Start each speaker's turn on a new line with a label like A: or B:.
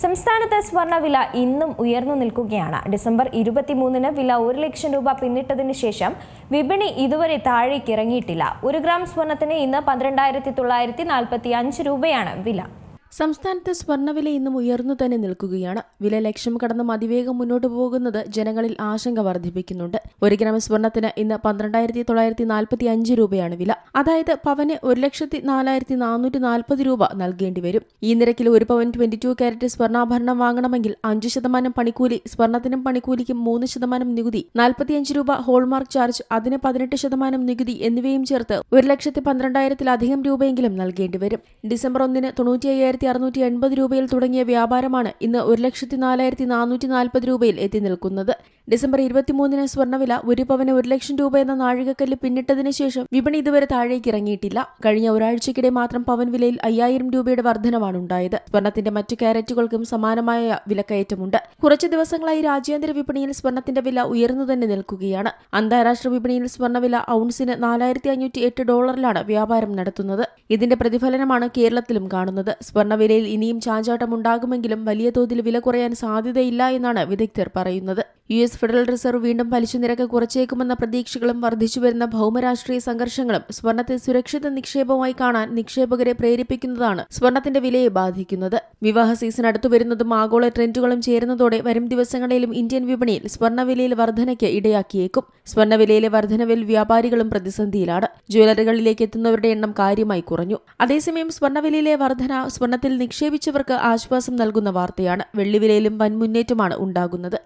A: സംസ്ഥാനത്ത് സ്വർണവില ഇന്നും ഉയർന്നു നിൽക്കുകയാണ്. ഡിസംബർ ഇരുപത്തിമൂന്നിന് വില ഒരു ലക്ഷം രൂപ പിന്നിട്ടതിന് ശേഷം വിപണി ഇതുവരെ താഴേക്ക് ഇറങ്ങിയിട്ടില്ല ഒരു ഗ്രാം സ്വർണത്തിന് ഇന്ന് പന്ത്രണ്ടായിരത്തി തൊള്ളായിരത്തി നാൽപ്പത്തി അഞ്ച് രൂപയാണ് വില.
B: സംസ്ഥാനത്ത് സ്വർണവില ഇന്നും ഉയർന്നു തന്നെ നിൽക്കുകയാണ്. വില ലക്ഷ്യം കടന്ന് അതിവേഗം മുന്നോട്ട് പോകുന്നത് ജനങ്ങളിൽ ആശങ്ക വർദ്ധിപ്പിക്കുന്നുണ്ട്. ഒരു ഗ്രാം സ്വർണത്തിന് ഇന്ന് പന്ത്രണ്ടായിരത്തി തൊള്ളായിരത്തി നാൽപ്പത്തി അഞ്ച് രൂപയാണ് വില. അതായത് പവന് ഒരു ലക്ഷത്തി നാലായിരത്തി നാനൂറ്റി നാൽപ്പത് രൂപ നൽകേണ്ടി വരും. ഈ നിരക്കിൽ ഒരു പവൻ ട്വന്റി ടു ക്യാരറ്റ് സ്വർണാഭരണം വാങ്ങണമെങ്കിൽ അഞ്ച് ശതമാനം പണിക്കൂലി സ്വർണത്തിനും പണിക്കൂലിക്കും മൂന്ന് ശതമാനം നികുതി നാൽപ്പത്തിയഞ്ച് രൂപ ഹോൾമാർക്ക് ചാർജ് അതിന് പതിനെട്ട് ശതമാനം നികുതി എന്നിവയും ചേർത്ത് ഒരു ലക്ഷത്തി പന്ത്രണ്ടായിരത്തിലധികം രൂപയെങ്കിലും നൽകേണ്ടി വരും. ഡിസംബർ ഒന്നിന് തൊണ്ണൂറ്റി അയ്യായിരത്തി അറുന്നൂറ്റി എൺപത് രൂപയിൽ തുടങ്ങിയ വ്യാപാരമാണ് ഇന്ന് ഒരു ലക്ഷത്തി നാലായിരത്തി നാനൂറ്റി നാൽപ്പത് രൂപയിൽ എത്തി നിൽക്കുന്നത്. ഡിസംബർ ഇരുപത്തിമൂന്നിന് സ്വർണവില ഒരു പവന് ഒരു ലക്ഷം രൂപ എന്ന നാഴികക്കല്ല് പിന്നിട്ടതിന് ശേഷം വിപണി ഇതുവരെ താഴേക്ക് ഇറങ്ങിയിട്ടില്ല. കഴിഞ്ഞ ഒരാഴ്ചക്കിടെ മാത്രം പവൻ വിലയിൽ അയ്യായിരം രൂപയുടെ വർധനമാണ് ഉണ്ടായത്. സ്വർണത്തിന്റെ മറ്റു കാരറ്റുകൾക്കും സമാനമായ വിലക്കയറ്റമുണ്ട്. കുറച്ച് ദിവസങ്ങളായി രാജ്യാന്തര വിപണിയിൽ സ്വർണത്തിന്റെ വില ഉയർന്നു തന്നെ നിൽക്കുകയാണ്. അന്താരാഷ്ട്ര വിപണിയിൽ സ്വർണവില ഔൺസിന് നാലായിരത്തി അഞ്ഞൂറ്റി എട്ട് ഡോളറിലാണ് വ്യാപാരം നടത്തുന്നത്. ഇതിന്റെ പ്രതിഫലനമാണ് കേരളത്തിലും കാണുന്നത്. സ്വർണവിലയിൽ ഇനിയും ചാഞ്ചാട്ടം ഉണ്ടാകുമെങ്കിലും വലിയ തോതിൽ വില കുറയാൻ സാധ്യതയില്ല എന്നാണ് വിദഗ്ധർ പറയുന്നത്. യു എസ് ഫെഡറൽ റിസർവ് വീണ്ടും പലിശ നിരക്ക് കുറച്ചേക്കുമെന്ന പ്രതീക്ഷകളും വർദ്ധിച്ചുവരുന്ന ഭൗമരാഷ്ട്രീയ സംഘർഷങ്ങളും സ്വർണത്തെ സുരക്ഷിത നിക്ഷേപമായി കാണാൻ നിക്ഷേപകരെ പ്രേരിപ്പിക്കുന്നതാണ് സ്വർണത്തിന്റെ വിലയെ ബാധിക്കുന്നത്. വിവാഹ സീസൺ അടുത്തു വരുന്നതും ആഗോള ട്രെൻഡുകളും ചേരുന്നതോടെ വരും ദിവസങ്ങളിലും ഇന്ത്യൻ വിപണിയിൽ സ്വർണവിലയിൽ വർധനയ്ക്ക് ഇടയാക്കിയേക്കും. സ്വർണവിലയിലെ വർധനവിൽ വ്യാപാരികളും പ്രതിസന്ധിയിലാണ്. ജ്വല്ലറികളിലേക്ക് എത്തുന്നവരുടെ എണ്ണം കാര്യമായി കുറഞ്ഞു. അതേസമയം സ്വർണവിലയിലെ വർധന സ്വർണത്തിൽ നിക്ഷേപിച്ചവർക്ക് ആശ്വാസം നൽകുന്ന വാർത്തയാണ്. വെള്ളിവിലയിലും വൻ മുന്നേറ്റമാണ് ഉണ്ടാകുന്നത്.